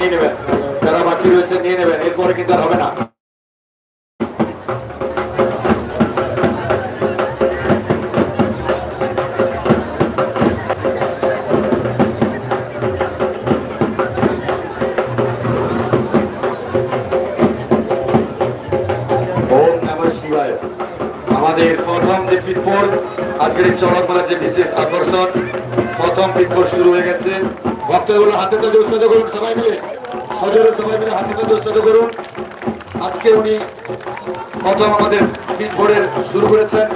নিয়ে নেবেন যারা বাকি রয়েছে নিয়ে নেবেন এরপরে কিন্তু হবে না। আমাদের প্রথম যে পিটবোর্ড আজকের চড়ক মেলার যে বিশেষ আকর্ষণ, প্রথম পিটবোর্ড শুরু হয়ে গেছে। ভক্তদের হাতে তো উৎসাহ করুন সবাই মিলে। সজোরে সবাই মিলে হাতে তো উৎসাহ করুন আজকে উনি প্রথম আমাদের পিটবোর্ডের শুরু করেছেন।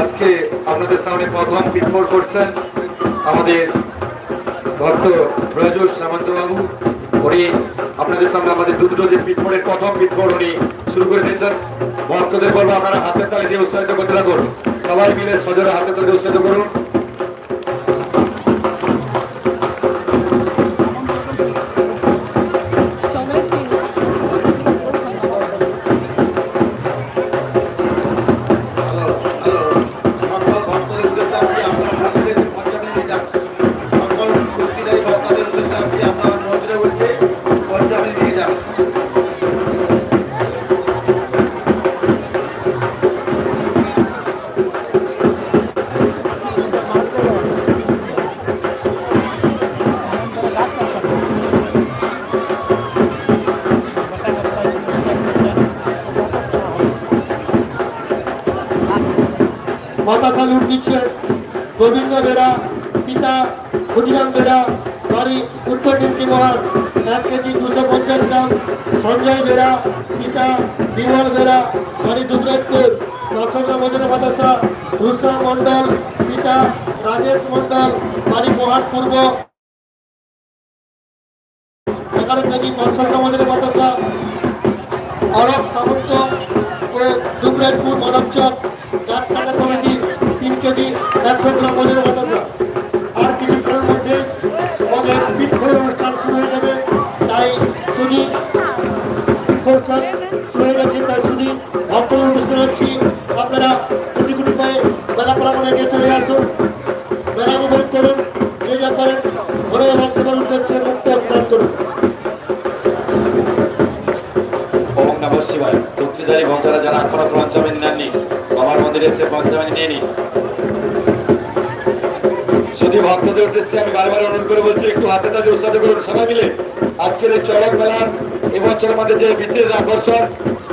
আজকে আপনাদের সামনে প্রথম পিটবোর্ড করছেন আমাদের ভক্ত প্রয়োজন, সামন্তবাবু। উনি আপনাদের সামনে আমাদের দুটো যে পিটফোর্ডের প্রথম পিটফোর্ড উনি শুরু করে দিয়েছেন। ভক্তদের বলব আপনারা হাতের তালে দিয়ে উৎসাহিত করতে থাকুন। সবাই মিলে সজোরে হাতের তালে উৎসাহিত করুন। মাতাসা লুট দিচ্ছেন গোবিন্দ বেরা, পিতা ক্ষুদিরাম বাড়ি উত্তর ডিমটি মহান এক কেজি দুশো পঞ্চাশ গ্রাম, সঞ্জয় বেরা, পিতা বিমল বাড়ি দুবরাজপুর দর্শক মজুর মাতাসা রুষা মণ্ডল, পিতা রাজেশ মণ্ডল, বাড়ি মহান পূর্ব। এগারো কেজি দর্শক মজুর মাতাসা অরব সামন্ত ও দুবরাজপুর মানবচক গাছ কাটা কেজি একশো গ্রাম ওজনের বাতাসা আর কিছুক্ষণের মধ্যে আমাদের বৃক্ষর অনুষ্ঠান শুরু হয়ে যাবে। তাই শুধু অনুষ্ঠান শুরু হয়ে গেছে, তাই শুধু ভক্তদের অনুষ্ঠান হচ্ছি আপনারা কোটি কোটি পায়ে মেলা প্রাঙ্গনে নিয়ে চলে আসুন। মেলা উপভোগ করুন, যে যা পারেন ঘরে আমার সেবার উদ্দেশ্যে মুক্ত অর্জন করুন। শিবায়। ভক্তরা যারা এখনও পঞ্চমী নেননি। আমার মন্দিরে এসে পঞ্চমানি নিন। শুধু ভক্তদের উদ্দেশ্যে আমি বারবার অনুরোধ করে বলছি, একটু হাতে তাতে উৎসাহ করুন সবাই মিলে। আজকের এই চড়ক মেলার এবছরের মধ্যে যে বিশেষ আকর্ষণ,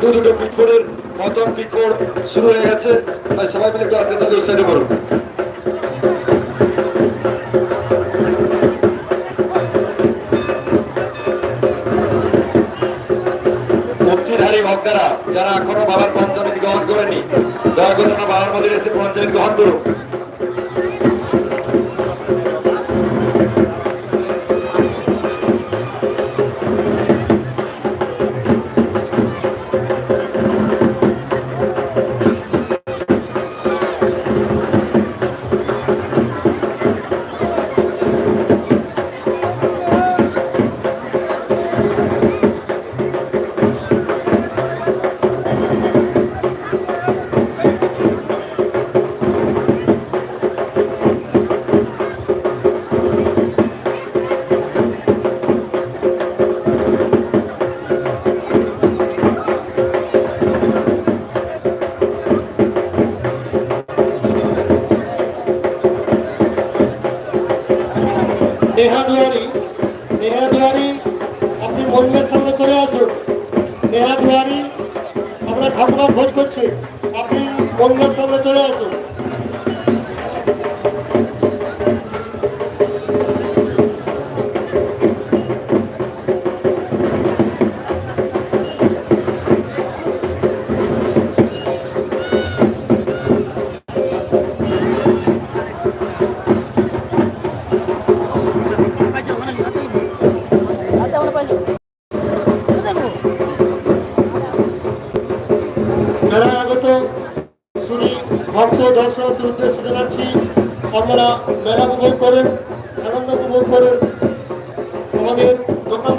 দু দুটো পিকোড়ের প্রথম পিকোড় শুরু হয়ে গেছে। তাই সবাই মিলে একটু হাতে তাতে উৎসাহ করুন। মুক্তিধারী ভক্তরা, যারা এখনও বাবার পঞ্চমী গ্রহণ করেনি, দয়া করে বাবার মধ্যে এসে পঞ্চমী গ্রহণ করুন নেহা দুয়ারি আপনি মন্দিরের সামনে চলে আসুন। নেহা দুয়ারি আমরা ঠাকুরা ভোজ করছি। আপনি মন্দিরের সামনে চলে আসুন। ভক্ত আপনারা মেলা উপভোগ করেন আনন্দ উপভোগ করেন। আমাদের